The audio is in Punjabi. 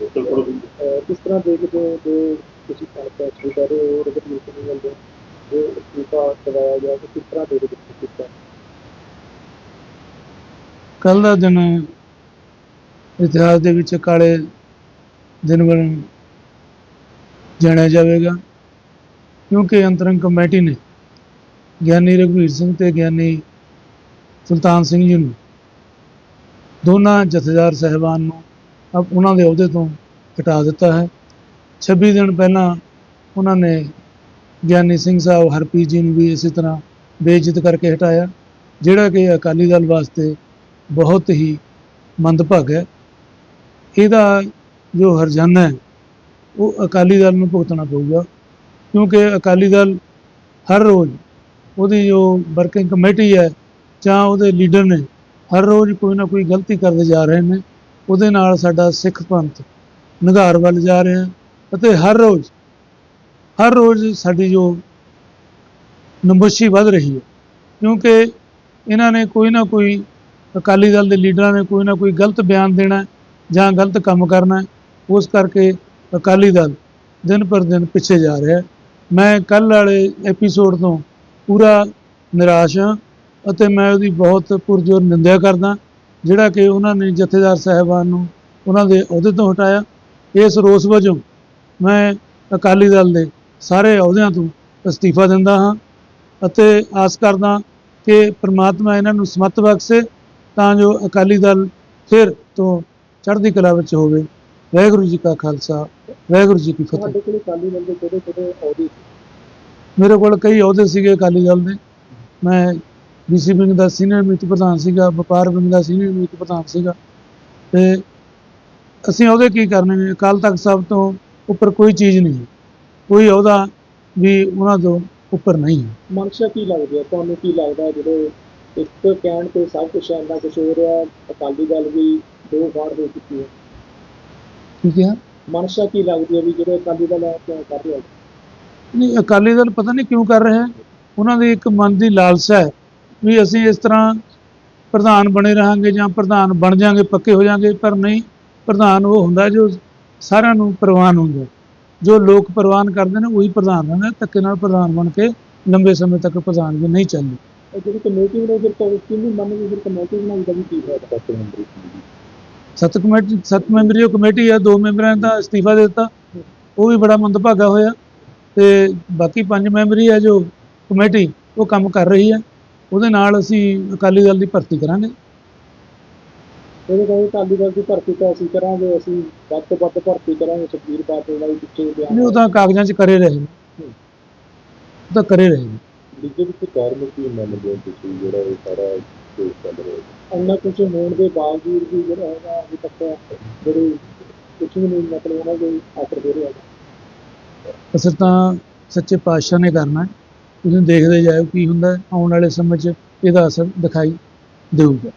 ਕਿਸ ਤਰ੍ਹਾਂ ਦੇਖਦੇ ਹੋ ਜੋ ਤੁਸੀਂ ਪਾਰਟੀ ਸ਼ੁਰੂ ਕਰ ਰਹੇ ਹੋ ਰਗਤ ਸਿੰਘ ਵੱਲੋਂ ਜੋ ਅਸਤੀਫਾ ਦਵਾਇਆ ਗਿਆ ਕਿ ਕਿਸ ਤਰ੍ਹਾਂ ਦੇਖਦੇ ਹੋ ਕਿਸ ਤਰ੍ਹਾਂ ਕੱਲ ਦਾ ਦਿਨ ਇਤਿਹਾਸ ਦੇ ਵਿੱਚ ਕਾਲੇ ਦਿਨ ਵਜੋਂ ਜਾਣਿਆ ਜਾਵੇਗਾ ਕਿਉਂਕਿ ਅੰਤਰੰਗ ਕਮੇਟੀ ਨੇ ਗਿਆਨੀ ਰਘਵੀਰ ਸਿੰਘ ਤੇ ਗਿਆਨੀ ਸੁਲਤਾਨ ਸਿੰਘ ਜੀ ਨੂੰ ਦੋਨਾਂ ਜਥੇਦਾਰ ਸਹਿਬਾਨ ਨੂੰ ਉਹਨਾਂ ਦੇ ਅਹੁਦੇ ਤੋਂ ਹਟਾ ਦਿੱਤਾ ਹੈ। 26 ਦਿਨ ਪਹਿਲਾਂ ਉਹਨਾਂ ਨੇ ਗਿਆਨੀ ਸਿੰਘ ਸਾਹਿਬ ਹਰਪ੍ਰੀਤ ਜੀ ਨੂੰ ਵੀ ਇਸੇ ਤਰ੍ਹਾਂ ਬੇਇੱਜ਼ਤ ਕਰਕੇ ਹਟਾਇਆ, ਜਿਹੜਾ ਕਿ ਅਕਾਲੀ ਦਲ ਵਾਸਤੇ ਬਹੁਤ ਹੀ ਮੰਦਭਾਗ ਹੈ। ਇਹਦਾ ਜੋ ਹਰਜਾਨਾ ਹੈ, ਉਹ ਅਕਾਲੀ ਦਲ ਨੂੰ ਭੁਗਤਣਾ ਪਊਗਾ, ਕਿਉਂਕਿ ਅਕਾਲੀ ਦਲ ਹਰ ਰੋਜ਼ ਉਹਦੀ ਜੋ ਵਰਕਿੰਗ ਕਮੇਟੀ ਹੈ ਜਾਂ ਉਹਦੇ ਲੀਡਰ ਨੇ ਹਰ ਰੋਜ਼ ਕੋਈ ਨਾ ਕੋਈ ਗਲਤੀ ਕਰਦੇ ਜਾ ਰਹੇ ਨੇ। ਉਹਦੇ ਨਾਲ ਸਾਡਾ ਸਿੱਖ ਪੰਥ ਨਿਘਾਰ ਵੱਲ ਜਾ ਰਿਹਾ ਅਤੇ ਹਰ ਰੋਜ਼ ਹਰ ਰੋਜ਼ ਸਾਡੀ ਜੋ ਨਮੋਸ਼ੀ ਵੱਧ ਰਹੀ ਹੈ, ਕਿਉਂਕਿ ਇਹਨਾਂ ਨੇ ਕੋਈ ਨਾ ਕੋਈ ਅਕਾਲੀ ਦਲ ਦੇ ਲੀਡਰਾਂ ਨੇ ਕੋਈ ਨਾ ਕੋਈ ਗਲਤ ਬਿਆਨ ਦੇਣਾ ਜਾਂ ਗਲਤ ਕੰਮ ਕਰਨਾ ਉਸ ਕਰਕੇ ਅਕਾਲੀ ਦਲ ਦਿਨ ਪਰ ਦਿਨ ਪਿੱਛੇ ਜਾ ਰਿਹਾ ਮੈਂ ਕੱਲ ਵਾਲੇ ਐਪੀਸੋਡ ਤੋਂ ਪੂਰਾ ਨਿਰਾਸ਼ ਹਾਂ ਅਤੇ ਮੈਂ ਉਹਦੀ ਬਹੁਤ ਪੁਰਜੋਰ ਨਿੰਦਿਆ ਕਰਦਾ ਜਿਹੜਾ ਕਿ ਉਹਨਾਂ ਨੇ ਜਥੇਦਾਰ ਸਾਹਿਬਾਨ ਨੂੰ ਉਹਨਾਂ ਦੇ ਅਹੁਦੇ ਤੋਂ ਹਟਾਇਆ। ਇਸ ਰੋਸ ਵਜੋਂ ਮੈਂ ਅਕਾਲੀ ਦਲ ਦੇ ਸਾਰੇ ਅਹੁਦਿਆਂ ਤੋਂ ਅਸਤੀਫਾ ਦਿੰਦਾ ਹਾਂ ਅਤੇ ਆਸ ਕਰਦਾ ਕਿ ਪ੍ਰਮਾਤਮਾ ਇਹਨਾਂ ਨੂੰ ਸਮੱਤ ਬਖਸ਼ੇ ਤਾਂ ਜੋ ਅਕਾਲੀ ਦਲ ਫਿਰ ਤੋਂ ਚੜ੍ਹਦੀ ਕਲਾ ਵਿੱਚ ਹੋਵੇ। ਵਾਹਿਗੁਰੂ ਜੀ ਕਾ ਖਾਲਸਾ ਵਾਹਿਗੁਰੂ ਜੀ ਕੀ ਫਤਿਹ। ਤੁਹਾਡੇ ਕੋਲ ਅਕਾਲੀ ਦਲ ਦੇ ਕਿਹੜੇ ਕਿਹੜੇ ਅਹੁਦੇ ਸੀ? ਮੇਰੇ ਕੋਲ ਕਈ ਅਹੁਦੇ ਸੀਗੇ ਅਕਾਲੀ ਦਲ ਦੇ। ਮੈਂ ਬੀਸੀ ਵਿੰਗ ਦਾ ਸੀਨੀਅਰ ਮੀਤ ਪ੍ਰਧਾਨ ਸੀਗਾ ਵਪਾਰ ਵਿੰਗ ਦਾ ਸੀਨੀਅਰ ਮੀਤ ਪ੍ਰਧਾਨ ਸੀਗਾ। ਤੇ ਅਸੀਂ ਅਹੁਦੇ ਕੀ ਕਰਨੇ ਨੇ? ਅਕਾਲ ਤਖਤ ਸਾਹਿਬ ਤੋਂ ਉੱਪਰ ਕੋਈ ਚੀਜ਼ ਨਹੀਂ। ਕੋਈ ਅਹੁਦਾ ਵੀ ਉਹਨਾਂ ਤੋਂ ਉੱਪਰ ਨਹੀਂ ਹੈ। ਮਨਸ਼ਾ ਕੀ ਲੱਗਦੀ ਹੈ? ਤੁਹਾਨੂੰ ਕੀ ਲੱਗਦਾ ਜਦੋਂ ਇੱਕ ਕਹਿਣ ਤੇ ਸਭ ਕੁਝ ਇੰਨਾ ਕੁਝ ਹੋ ਰਿਹਾ ਅਕਾਲੀ ਦਲ ਵੀ ਦੋ ਵਾਰ ਹੋ ਚੁੱਕੀ ਹੈ। ਠੀਕ ਹੈ ਮਨਸ਼ਾ ਕੀ ਲੱਗਦੀ ਹੈ ਵੀ ਜਿਹੜੇ ਅਕਾਲੀ ਦਲ ਹੈ ਕਿਉਂ ਕਰ ਰਿਹਾ ਨਹੀਂ ਅਕਾਲੀ ਦਲ ਪਤਾ ਨਹੀਂ ਕਿਉਂ ਕਰ ਰਿਹਾ ਉਹਨਾਂ ਦੀ ਇੱਕ ਮਨ ਦੀ ਲਾਲਸਾ ਹੈ। ਵੀ ਅਸੀਂ ਇਸ ਤਰ੍ਹਾਂ ਪ੍ਰਧਾਨ ਬਣੇ ਰਹਾਂਗੇ ਜਾਂ ਪ੍ਰਧਾਨ ਬਣ ਜਾਾਂਗੇ ਪੱਕੇ ਹੋ ਜਾਾਂਗੇ ਪਰ ਨਹੀਂ ਪ੍ਰਧਾਨ ਉਹ ਹੁੰਦਾ ਜੋ ਸਾਰਿਆਂ ਨੂੰ ਪ੍ਰਵਾਨ ਹੁੰਦਾ। ਜੋ ਲੋਕ ਪ੍ਰਵਾਨ ਕਰਦੇ ਨੇ ਉਹੀ ਪ੍ਰਧਾਨ ਹੁੰਦਾ ਧੱਕੇ ਨਾਲ ਪ੍ਰਧਾਨ ਬਣ ਕੇ ਲੰਬੇ ਸਮੇਂ ਤੱਕ ਪ੍ਰਧਾਨ ਵੀ ਨਹੀਂ ਚੱਲਦੀ। ਇਹ ਜਿਹੜੀ ਕਮੇਟੀ ਬਣਾਈ ਫਿਰ ਤਾਂ ਕਿੰਨੀ ਮੰਨ ਵੀ ਫਿਰ ਕਮੇਟੀ ਬਣਾਈ ਦਾ ਵੀ ਕੀ ਸੱਤ ਕਮੇਟੀ ਸੱਤ ਮੈਂਬਰੀ ਉਹ ਕਮੇਟੀ ਹੈ ਦੋ ਮੈਂਬਰਾਂ ਤਾਂ ਅਸਤੀਫਾ ਦੇ ਦਿੱਤਾ। ਉਹ ਵੀ ਬੜਾ ਮੰਦਭਾਗਾ ਹੋਇਆ ਤੇ ਬਾਕੀ ਪੰਜ ਮੈਂਬਰੀ ਹੈ ਜੋ ਕਮੇਟੀ ਉਹ ਕੰਮ ਕਰ ਰਹੀ ਹੈ। ਉਹਦੇ ਨਾਲ ਅਸੀਂ ਅਕਾਲੀ ਦਲ ਦੀ ਭਰਤੀ ਕਰਾਂਗੇ। ਇਹਦੇ ਕਹਿੰਦੇ ਅਕਾਲੀ ਦਲ ਦੀ ਭਰਤੀ ਤਾਂ ਅਸੀਂ ਕਰਾਂਗੇ ਅਸੀਂ ਵੱਧ ਤੋਂ ਵੱਧ ਭਰਤੀ ਕਰਾਂਗੇ ਸੁਖਬੀਰ ਬਾਦਲ ਦਾ ਵੀ ਪਿੱਛੇ ਬਿਆਨ ਨਹੀਂ ਉਹ ਤਾਂ ਕਾਗਜ਼ਾਂ 'ਚ ਕਰੇ ਰਹੇ ਨੇ। ਉਹ ਤਾਂ ਕਰੇ ਰਹੇ ਨੇ। ਬੀਜੇਪੀ ਦੀ ਕਾਰਨ ਕੀ ਮੰਨਦੇ ਹੋ ਤੁਸੀਂ ਜਿਹੜਾ ਇਹ ਸਾਰਾ ਕੇਸ ਚੱਲ ਰਿਹਾ ਇੰਨਾ ਕੁਝ ਹੋਣ ਦੇ ਬਾਵਜੂਦ ਵੀ ਜਿਹੜਾ ਹੈਗਾ ਅਜੇ ਤੱਕ ਜਿਹੜੇ ਕੁਝ ਵੀ ਨਹੀਂ ਮਤਲਬ ਉਹਨਾਂ ਦੇ ਆਸਰ ਦੇ ਰਿਹਾ। ਅਸਰ ਤਾਂ ਸੱਚੇ ਪਾਤਸ਼ਾਹ ਨੇ ਕਰਨਾ ਹੈ। ਤੁਸੀਂ ਦੇਖਦੇ ਜਾਓ ਕੀ ਹੁੰਦਾ ਆਉਣ ਵਾਲੇ ਸਮੇਂ 'ਚ ਇਹਦਾ ਅਸਰ ਦਿਖਾਈ ਦੇਊਗਾ।